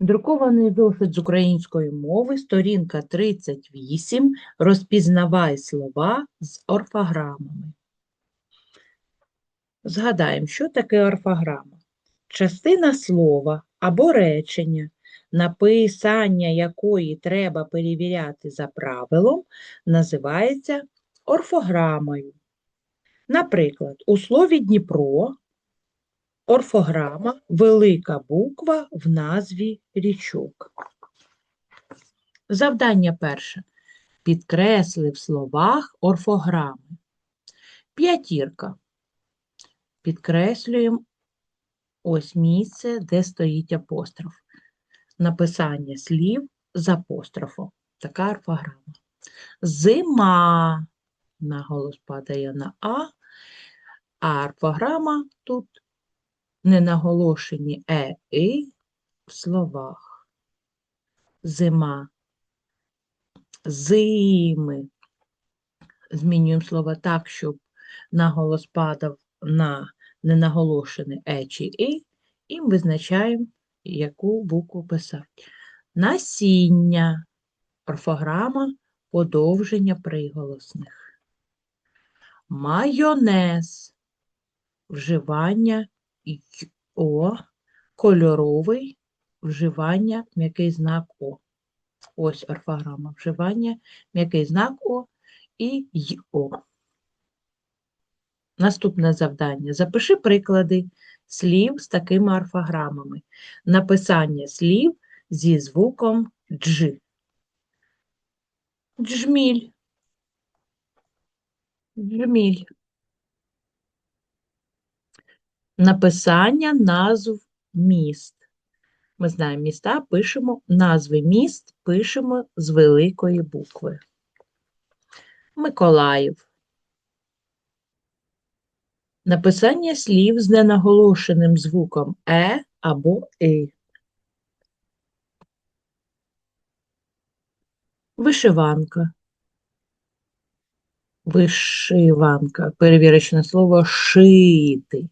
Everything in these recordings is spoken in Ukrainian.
Друкований зошит з української мови, сторінка 38. Розпізнавай слова з орфограмами. Згадаємо, що таке орфограма. Частина слова або речення, написання якої треба перевіряти за правилом, називається орфограмою. Наприклад, у слові Дніпро орфограма велика буква в назві річок. Завдання перше. Підкресли в словах орфограми. П'ятірка. Підкреслюємо ось місце, де стоїть апостроф. Написання слів з апострофом. Така орфограма. Зима. Наголос падає на А, а орфограма тут не наголошені е, і в словах. Зима. Зими. Змінюємо слова так, щоб наголос падав на ненаголошене е чи і, і визначаємо, яку букву писати. Насіння. Орфограма подовження приголосних. Майонез. Вживання О, кольоровий, вживання, м'який знак О. Ось орфограма вживання, м'який знак О і О. Наступне завдання. Запиши приклади слів з такими орфограмами. Написання слів зі звуком дж. Джміль. Джміль. Написання назв міст. Ми знаємо міста, пишемо назви міст, пишемо з великої букви. Миколаїв. Написання слів з ненаголошеним звуком е або и. Вишиванка. Вишиванка. Перевірочне слово шити.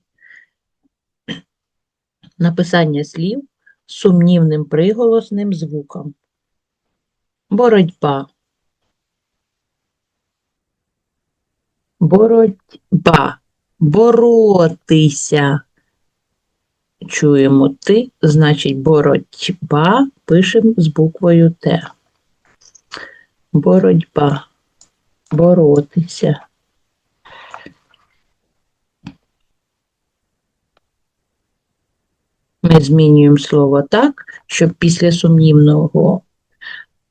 Написання слів сумнівним приголосним звуком. Боротьба. Боротьба. Боротися. Чуємо ти, значить боротьба пишемо з буквою Т. Боротьба. Боротися. Змінюємо слово так, щоб після сумнівного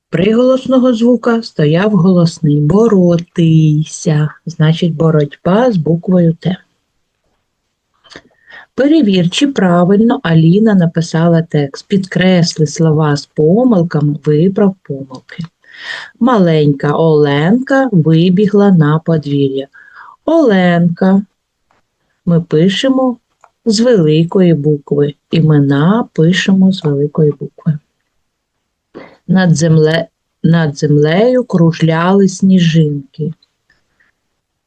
приголосного звука стояв голосний боротися, значить боротьба з буквою Т. Перевір, чи правильно Аліна написала текст. Підкресли слова з помилками, виправ помилки. Маленька Оленка вибігла на подвір'я. Оленка. Ми пишемо з великої букви. Імена пишемо з великої букви. Над, земле... Над землею кружляли сніжинки.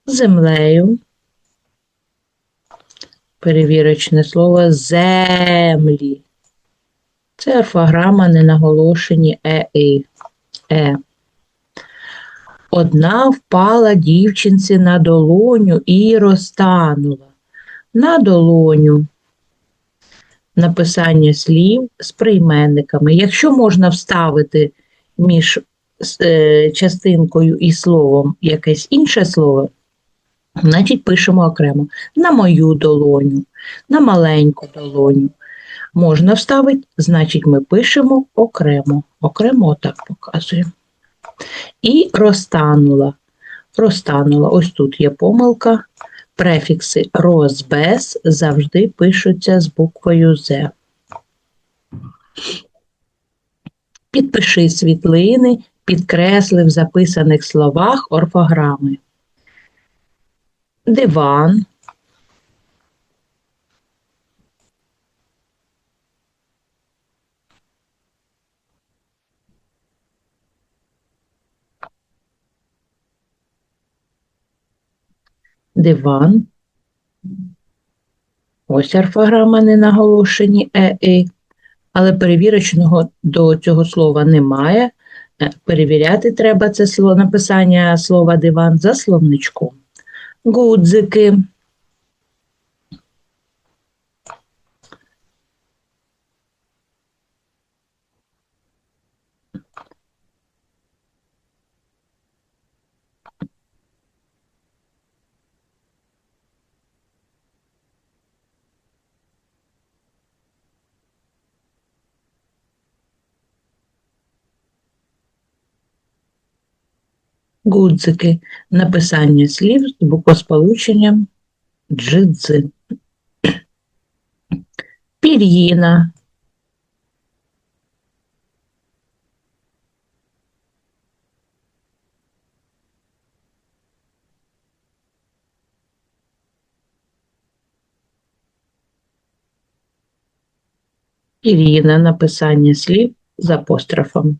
Землею. Перевірочне слово землі. Це орфограма ненаголошені е і е. Одна впала дівчинці на долоню і розтанула на долоню. Написання слів з прийменниками. Якщо можна вставити між е, частинкою і словом якесь інше слово, значить пишемо окремо на мою долоню, на маленьку долоню. Можна вставити, значить ми пишемо окремо. Окремо так показуємо. І розтанула. Розтанула. Ось тут є помилка. Префікси роз, без завжди пишуться з буквою З. Підпиши світлини, підкресли в записаних словах орфограми. Диван. Диван. Ось орфограма не наголошені е, але перевірочного до цього слова немає. Е, Перевіряти треба це слово написання слова диван за словничком. Гудзики. Гудзики. Написання слів з буквосполученням джидзи. Пір'їна. Пір'їна. Написання слів з апострофом.